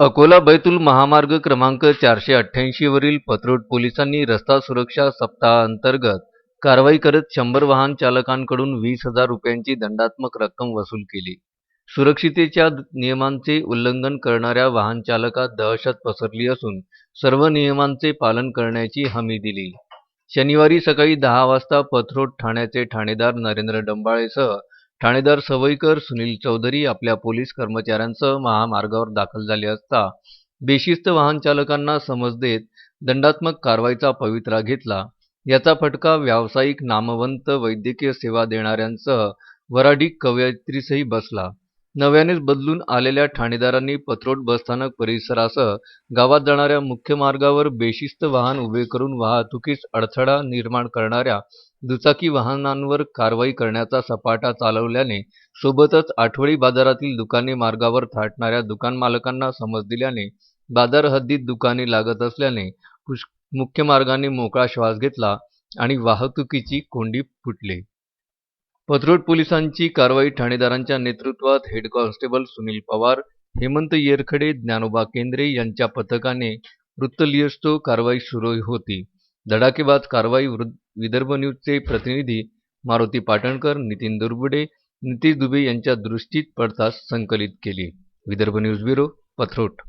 अकोला बैतूल महामार्ग क्रमांक चारशे अठ्ठ्याऐंशी वरील पत्रोड पोलिसांनी रस्ता सुरक्षा सप्ताहाअंतर्गत कारवाई करत शंभर वाहन चालकांकडून वीस हजार रुपयांची दंडात्मक रक्कम वसूल केली. सुरक्षितेच्या नियमांचे उल्लंघन करणाऱ्या वाहन चालकात दहशत पसरली असून सर्व नियमांचे पालन करण्याची हमी दिली. शनिवारी सकाळी दहा वाजता पथरोड ठाण्याचे ठाणेदार नरेंद्र डंबाळेसह ठाणेदार सवयीकर सुनील चौधरी आपल्या पोलीस कर्मचाऱ्यांसह महामार्गावर दाखल झाले असता बेशिस्त वाहन चालकांना समज देत दंडात्मक कारवाईचा पवित्रा घेतला. याचा फटका व्यावसायिक नामवंत वैद्यकीय सेवा देणाऱ्यांसह वराडी कवयित्रीसही बसला. नव्यानेच बदलून आलेल्या ठाणेदारांनी पत्रोट बसस्थानक परिसरासह गावात जाणाऱ्या मुख्य मार्गावर बेशिस्त वाहन उभे करून वाहतुकीस अडथळा निर्माण करणाऱ्या दुचाकी वाहनांवर कारवाई करण्याचा सपाटा चालवल्याने सोबतच आठवडी बाजारातील दुकाने मार्गावर थाटणाऱ्या दुकान मालकांना समज दिल्याने बाजार हद्दीत दुकाने लागत असल्याने मुख्य मार्गाने मोकळा श्वास घेतला आणि वाहतुकीची कोंडी फुटली. पथरोड पोलिसांची कारवाई ठाणेदारांच्या नेतृत्वात हेड कॉन्स्टेबल सुनील पवार हेमंत येरखडे ज्ञानोबा केंद्रे यांच्या पथकाने वृत्तलिहस्तो कारवाई सुरू होती. धडाकेबाद कारवाई विदर्भ न्यूजचे प्रतिनिधी मारुती पाटणकर नितीन दुर्बुडे नितीश दुबे यांच्या दृष्टीत पडताच संकलित केली. Vidarbha news bureau Pathrot